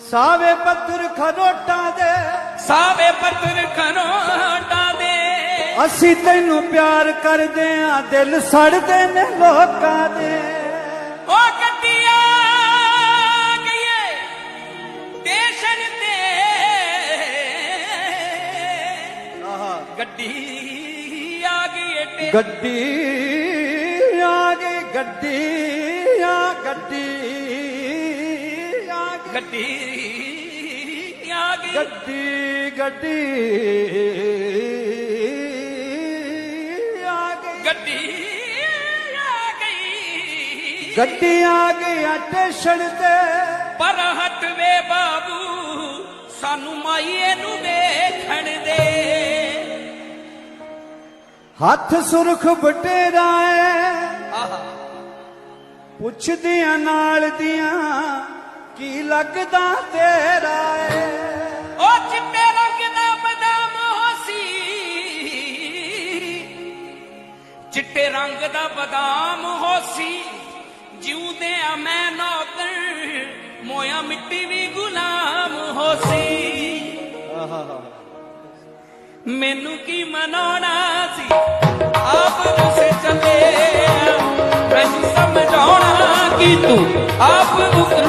ਸਾਵੇ ਪੱਥਰ ਖਰੋਟਾਂ ਦੇ। ਸਾਵੇ ਪੱਥਰ ਖਨੋਟਾਂ ਦੇ। ਅਸੀਂ ਤੈਨੂੰ ਪਿਆਰ ਕਰਦੇ ਆਂ ਦਿਲ ਸੜਦੇ ਨੇ ਲੋਕਾਂ ਦੇ। ਉਹ ਗੱਡੀਆਂ ਗਈਏ ਦੇਸ਼ਨ ਤੇ। ਗੱਡੀ ਆ ਗਈ ਗੱਡੀ ਆ ਗਈ ਗੱਡੀ ਆ ਗੱਡੀ ਗੱਡੀ ਆ ਗਈ। ਗੱਡੀ ਗੱਡੀ ਆ ਗਈ। ਗੱਡੀ ਆ ਗਈ। ਗੱਡੀ ਆ ਗਈ ਆ ਸਟੇਸ਼ਨ ਤੇ ਪਰ ਹਟਵੇ ਬਾਬੂ ਸਾਨੂੰ ਮਾਈਏ ਨੂੰ ਵੇਖਣ ਦੇ। ਹੱਥ ਸੁਰਖ ਬਟੇਰਾ ਏ। ਆਹਾ। ਪੁੱਛਦੀਆਂ ਨਾਲ ਦੀਆਂ ਕੀ ਲੱਗਦਾ ਤੇਰਾ ਏ? ਉਹ ਚਿੱਟੇ ਰੰਗ ਦਾ ਬਦਾਮ ਹੋਸੀ ਚਿੱਟੇ ਰੰਗ ਦਾ ਬਦਾਮ ਹੋਸੀ ਜਿਉਂਦੇ ਆ ਮੈਂ ਨੌਕਰ ਮੋਇਆ ਮਿੱਟੀ ਵੀ ਗੁਲਾਮ ਹੋਸੀ ਮੈਨੂੰ ਕੀ ਮਨਾਉਣਾ ਸੀ? ਆਪ ਉਸੇ ਚੱਲੇ ਮੈਨੂੰ ਸਮਝਾਉਣਾ ਕਿ ਤੂੰ ਆਪ ਉਸੇ